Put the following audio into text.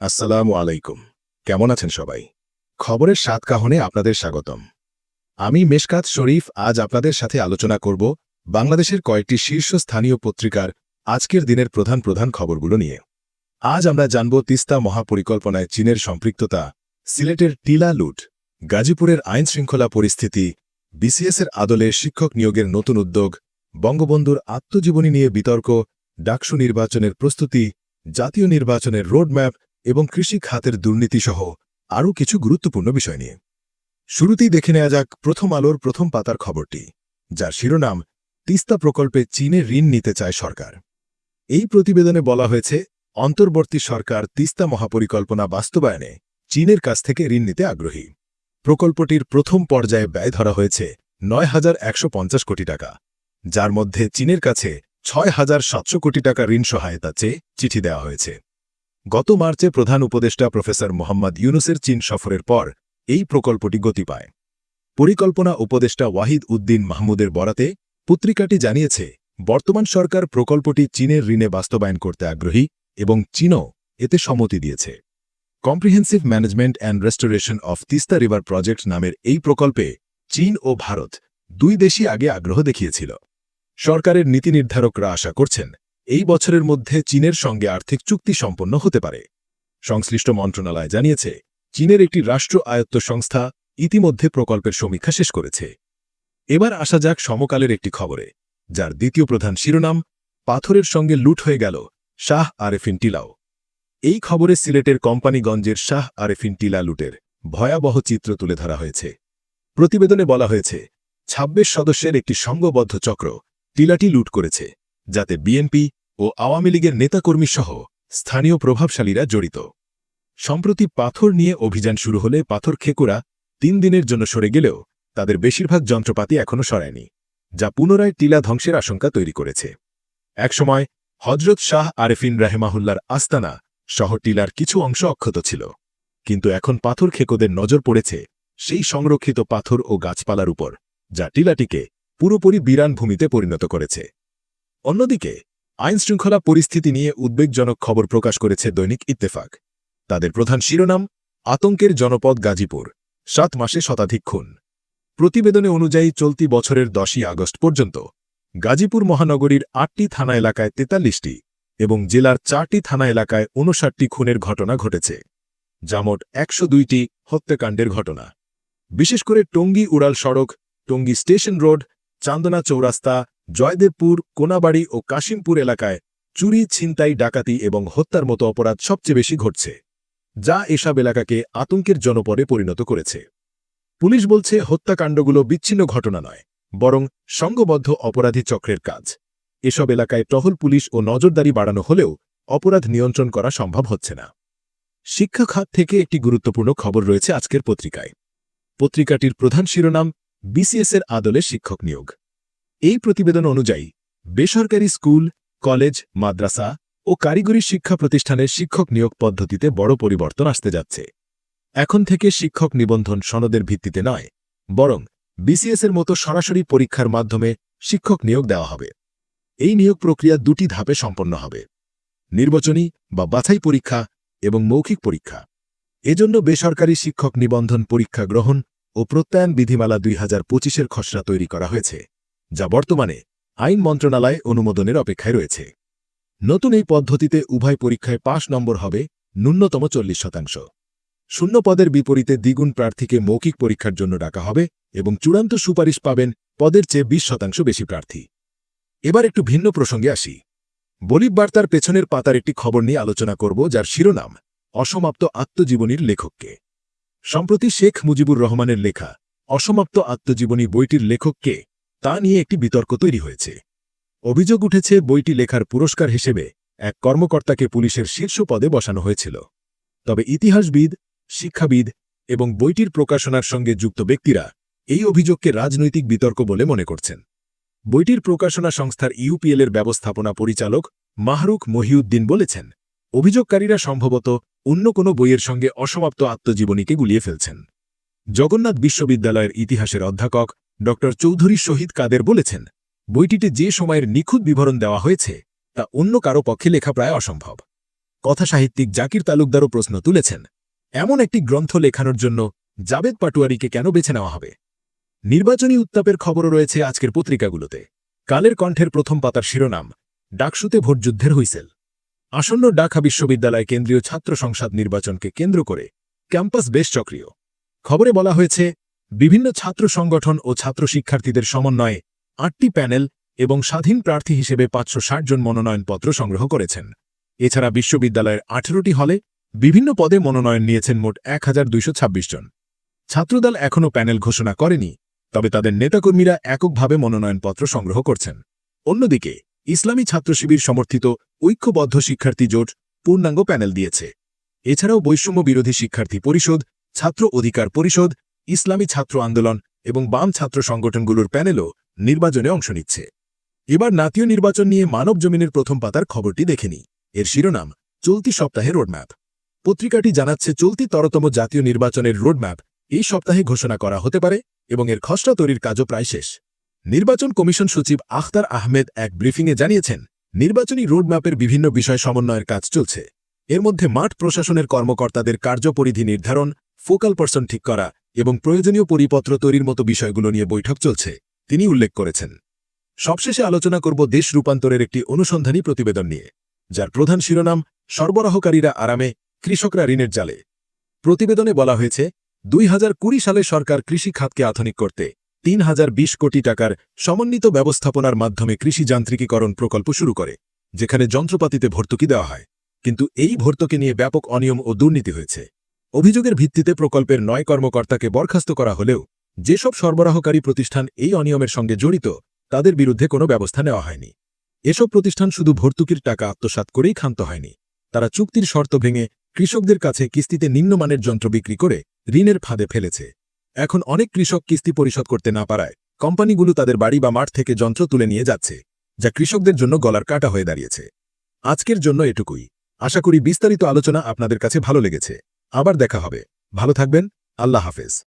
আসসালামু আলাইকুম। কেমন আছেন সবাই? খবরের সাত কাহনে আপনাদের স্বাগতম। আমি মেশকাত শরীফ, আজ আপনাদের সাথে আলোচনা করব বাংলাদেশের কয়েকটি শীর্ষস্থানীয় পত্রিকার আজকের দিনের প্রধান প্রধান খবরগুলো নিয়ে। আজ আমরা জানব তিস্তা মহাপরিকল্পনায় চীনের সম্পৃক্ততা, সিলেটের টিলা লুট, গাজীপুরের আইন শৃঙ্খলা পরিস্থিতি, বিসিএসের আদলে শিক্ষক নিয়োগের নতুন উদ্যোগ, বঙ্গবন্ধুর আত্মজীবনী নিয়ে বিতর্ক, ডাকসু নির্বাচনের প্রস্তুতি, জাতীয় নির্বাচনের রোডম্যাপ এবং কৃষি খাতের দুর্নীতিসহ আরও কিছু গুরুত্বপূর্ণ বিষয় নিয়ে। শুরুতেই দেখে নেওয়া যাক প্রথম আলোর প্রথম পাতার খবরটি, যার শিরোনাম, তিস্তা প্রকল্পে চীনে ঋণ নিতে চায় সরকার। এই প্রতিবেদনে বলা হয়েছে, অন্তর্বর্তী সরকার তিস্তা মহাপরিকল্পনা বাস্তবায়নে চীনের কাছ থেকে ঋণ নিতে আগ্রহী। প্রকল্পটির প্রথম পর্যায়ে ব্যয় ধরা হয়েছে নয় হাজার একশো পঞ্চাশ কোটি টাকা, যার মধ্যে চীনের কাছে ছয় হাজার সাতশো কোটি টাকা ঋণ সহায়তা চেয়ে চিঠি দেওয়া হয়েছে। গত মার্চে প্রধান উপদেষ্টা প্রফেসর মোহাম্মদ ইউনুসের চীন সফরের পর এই প্রকল্পটি গতি পায়। পরিকল্পনা উপদেষ্টা ওয়াহিদ উদ্দিন মাহমুদের বরাতে পত্রিকাটি জানিয়েছে, বর্তমান সরকার প্রকল্পটি চীনের ঋণে বাস্তবায়ন করতে আগ্রহী এবং চীনও এতে সম্মতি দিয়েছে। Comprehensive management and restoration of Teesta river project নামের এই প্রকল্পে চীন ও ভারত দুই দেশই আগে আগ্রহ দেখিয়েছিল। সরকারের নীতি নির্ধারকরা আশা করছেন এই বছরের মধ্যে চীনের সঙ্গে আর্থিক চুক্তি সম্পন্ন হতে পারে। সংশ্লিষ্ট মন্ত্রণালয় জানিয়েছে, চীনের একটি রাষ্ট্র আয়ত্ত সংস্থা ইতিমধ্যে প্রকল্পের সমীক্ষা শেষ করেছে। এবার আসা যাক সমকালের একটি খবরে, যার দ্বিতীয় প্রধান শিরোনাম, পাথরের সঙ্গে লুট হয়ে গেল শাহ আরেফিন টিলাও। এই খবরে সিলেটের কোম্পানিগঞ্জের শাহ আরেফিন টিলা লুটের ভয়াবহ চিত্র তুলে ধরা হয়েছে। প্রতিবেদনে বলা হয়েছে ২৬ সদস্যের একটি সংঘবদ্ধ চক্র টিলাটি লুট করেছে। যাতে বিএনপি ও আওয়ামী লীগের নেতাকর্মী সহ স্থানীয় প্রভাবশালীরা জড়িত। সম্প্রতি পাথর নিয়ে অভিযান শুরু হলে পাথর খেকুরা তিন দিনের জন্য সরে গেলেও তাদের বেশিরভাগ যন্ত্রপাতি এখনও সরায়নি, যা পুনরায় টিলা ধ্বংসের আশঙ্কা তৈরি করেছে। একসময় হজরত শাহ আরেফিন রাহেমাহুল্লার আস্তানা শহর টিলার কিছু অংশ অক্ষত ছিল, কিন্তু এখন পাথর খেকোদের নজর পড়েছে সেই সংরক্ষিত পাথর ও গাছপালার উপর, যা টিলাটিকে পুরোপুরি বিরান ভূমিতে পরিণত করেছে। অন্যদিকে, আইনশৃঙ্খলা পরিস্থিতি নিয়ে উদ্বেগজনক খবর প্রকাশ করেছে দৈনিক ইত্তেফাক। তাদের প্রধান শিরোনাম, আতঙ্কের জনপদ গাজীপুর, সাত মাসে শতাধিক খুন। প্রতিবেদনে অনুযায়ী চলতি বছরের দশই আগস্ট পর্যন্ত, গাজীপুর মহানগরীর আটটি থানা এলাকায় তেতাল্লিশটি এবং জেলার চারটি থানা এলাকায় ঊনষাটটি খুনের ঘটনা ঘটেছে, যা মোট একশো দুইটি হত্যাকাণ্ডের ঘটনা। বিশেষ করে টঙ্গী উড়াল সড়ক, টঙ্গী স্টেশন রোড, চান্দনা চৌরাস্তা জয়দেবপুর, কোনাবাড়ি ও কাশিমপুর এলাকায় চুরি, ছিনতাই, ডাকাতি এবং হত্যার মতো অপরাধ সবচেয়ে বেশি ঘটছে, যা এসব এলাকাকে আতঙ্কের জনপদে পরিণত করেছে। পুলিশ বলছে, হত্যাকাণ্ডগুলো বিচ্ছিন্ন ঘটনা নয়, বরং সংঘবদ্ধ অপরাধী চক্রের কাজ। এসব এলাকায় টহল পুলিশ ও নজরদারি বাড়ানো হলেও অপরাধ নিয়ন্ত্রণ করা সম্ভব হচ্ছে না। শিক্ষা খাত থেকে একটি গুরুত্বপূর্ণ খবর রয়েছে আজকের পত্রিকায়। পত্রিকাটির প্রধান শিরোনাম, বিসিএসের আদলে শিক্ষক নিয়োগ। এই প্রতিবেদন অনুযায়ী, বেসরকারি স্কুল, কলেজ, মাদ্রাসা ও কারিগরি শিক্ষা প্রতিষ্ঠানের শিক্ষক নিয়োগ পদ্ধতিতে বড় পরিবর্তন আসতে যাচ্ছে। এখন থেকে শিক্ষক নিবন্ধন সনদের ভিত্তিতে নয়, বরং বিসিএসের মতো সরাসরি পরীক্ষার মাধ্যমে শিক্ষক নিয়োগ দেওয়া হবে। এই নিয়োগ প্রক্রিয়া দুটি ধাপে সম্পন্ন হবে, নির্বাচনী বা বাছাই পরীক্ষা এবং মৌখিক পরীক্ষা। এজন্য বেসরকারি শিক্ষক নিবন্ধন পরীক্ষা গ্রহণ ও প্রত্যয়ন বিধিমালা দুই হাজার খসড়া তৈরি করা হয়েছে। যা বর্তমানে আইন মন্ত্রণালয় অনুমোদনের অপেক্ষায় রয়েছে। নতুন এই পদ্ধতিতে উভয় পরীক্ষায় পাশ নম্বর হবে ন্যূনতম চল্লিশ শতাংশ। শূন্য পদের বিপরীতে দ্বিগুণ প্রার্থীকে মৌখিক পরীক্ষার জন্য ডাকা হবে এবং চূড়ান্ত সুপারিশ পাবেন পদের চেয়ে বিশ শতাংশ বেশি প্রার্থী। এবার একটু ভিন্ন প্রসঙ্গে আসি। বলিব বার্তার পেছনের পাতার একটি খবর নিয়ে আলোচনা করব যার শিরোনাম, অসমাপ্ত আত্মজীবনীর লেখককে। সম্প্রতি শেখ মুজিবুর রহমানের লেখা, অসমাপ্ত আত্মজীবনী বইটির লেখককে তা নিয়ে একটি বিতর্ক তৈরি হয়েছে। অভিযোগ উঠেছে, বইটি লেখার পুরস্কার হিসেবে এক কর্মকর্তাকে পুলিশের শীর্ষ পদে বসানো হয়েছিল। তবে ইতিহাসবিদ, শিক্ষাবিদ এবং বইটির প্রকাশনার সঙ্গে যুক্ত ব্যক্তিরা এই অভিযোগকে রাজনৈতিক বিতর্ক বলে মনে করছেন। বইটির প্রকাশনা সংস্থার ইউপিএলের ব্যবস্থাপনা পরিচালক মাহরুখ মহিউদ্দিন বলেছেন, অভিযোগকারীরা সম্ভবত অন্য কোনো বইয়ের সঙ্গে অসমাপ্ত আত্মজীবনীকে গুলিয়ে ফেলছেন। জগন্নাথ বিশ্ববিদ্যালয়ের ইতিহাসের অধ্যাপক ড চৌধুরী শহীদ কাদের বলেছেন, বইটিতে যে সময়ের নিখুঁত বিবরণ দেওয়া হয়েছে, তা অন্য কারও পক্ষে লেখা প্রায় অসম্ভব। কথাসাহিত্যিক জাকির তালুকদারও প্রশ্ন তুলেছেন, এমন একটি গ্রন্থ লেখানোর জন্য জাবেদ পাটুয়ারিকে কেন বেছে নেওয়া হবে? নির্বাচনী উত্তাপের খবরও রয়েছে আজকের পত্রিকাগুলোতে। কালের কণ্ঠের প্রথম পাতার শিরোনাম, ডাকসুতে ভোটযুদ্ধের হুইসেল। আসন্ন ঢাকা বিশ্ববিদ্যালয় কেন্দ্রীয় ছাত্র সংসদ নির্বাচনকে কেন্দ্র করে ক্যাম্পাস বেশ সক্রিয় খবরে বলা হয়েছে বিভিন্ন ছাত্র সংগঠন ও ছাত্র শিক্ষার্থীদের সমন্বয়ে আটটি প্যানেল এবং স্বাধীন প্রার্থী হিসেবে পাঁচশো ষাট জন মনোনয়নপত্র সংগ্রহ করেছেন। এছাড়া বিশ্ববিদ্যালয়ের আঠেরোটি হলে বিভিন্ন পদে মনোনয়ন নিয়েছেন মোট এক হাজার দুইশ ছাব্বিশ জন। ছাত্রদল এখনও প্যানেল ঘোষণা করেনি, তবে তাদের নেতাকর্মীরা এককভাবে মনোনয়নপত্র সংগ্রহ করছেন। অন্যদিকে, ইসলামী ছাত্র শিবির সমর্থিত ঐক্যবদ্ধ শিক্ষার্থী জোট পূর্ণাঙ্গ প্যানেল দিয়েছে। এছাড়াও বৈষম্য বিরোধী শিক্ষার্থী পরিষদ, ছাত্র অধিকার পরিষদ ইসলামী ছাত্র আন্দোলন এবং বাম ছাত্র সংগঠনগুলোর প্যানেলও নির্বাচনে অংশ নিচ্ছে। এবার নাতীয় নির্বাচন নিয়ে মানব জমিনের প্রথম পাতার খবরটি দেখেনি এর শিরোনাম, চলতি সপ্তাহে রোডম্যাপ। পত্রিকাটি জানাচ্ছে চলতি তরতম জাতীয় নির্বাচনের রোডম্যাপ এই সপ্তাহে ঘোষণা করা হতে পারে এবং এর খসড়া তৈরির কাজও প্রায় শেষ। নির্বাচন কমিশন সচিব আখতার আহমেদ এক ব্রিফিংয়ে জানিয়েছেন, নির্বাচনী রোডম্যাপের বিভিন্ন বিষয় সমন্বয়ের কাজ চলছে। এর মধ্যে মাঠ প্রশাসনের কর্মকর্তাদের কার্যপরিধি নির্ধারণ, ফোকাল পার্সন ঠিক করা এবং প্রয়োজনীয় পরিপত্র তৈরির মতো বিষয়গুলো নিয়ে বৈঠক চলছে, তিনি উল্লেখ করেছেন। সবশেষে আলোচনা করব দেশ রূপান্তরের একটি অনুসন্ধানী প্রতিবেদন নিয়ে, যার প্রধান শিরোনাম, সরবরাহকারীরা আরামে, কৃষকরা ঋণের জালে। প্রতিবেদনে বলা হয়েছে, দুই হাজার কুড়ি সালে সরকার কৃষি খাতকে আধুনিক করতে তিন হাজার বিশ কোটি টাকার সমন্বিত ব্যবস্থাপনার মাধ্যমে কৃষি যান্ত্রিকীকরণ প্রকল্প শুরু করে, যেখানে যন্ত্রপাতিতে ভর্তুকি দেওয়া হয়। কিন্তু এই ভর্তুকি নিয়ে ব্যাপক অনিয়ম ও দুর্নীতি হয়েছে। অভিযোগের ভিত্তিতে প্রকল্পের নয় কর্মকর্তাকে বরখাস্ত করা হলেও যেসব সরবরাহকারী প্রতিষ্ঠান এই অনিয়মের সঙ্গে জড়িত, তাদের বিরুদ্ধে কোনো ব্যবস্থা নেওয়া হয়নি। এসব প্রতিষ্ঠান শুধু ভর্তুকির টাকা আত্মসাৎ করেই ক্ষান্ত হয়নি। তারা চুক্তির শর্ত ভেঙে কৃষকদের কাছে কিস্তিতে নিম্নমানের যন্ত্র বিক্রি করে ঋণের ফাঁদে ফেলেছে। এখন অনেক কৃষক কিস্তি পরিশোধ করতে না পারায় কোম্পানিগুলো তাদের বাড়ি বা মাঠ থেকে যন্ত্র তুলে নিয়ে যাচ্ছে, যা কৃষকদের জন্য গলার কাটা হয়ে দাঁড়িয়েছে। আজকের জন্য এটুকুই। আশা করি বিস্তারিত আলোচনা আপনাদের কাছে ভালো লেগেছে। আবার দেখা হবে। ভালো থাকবেন। আল্লাহ হাফেজ।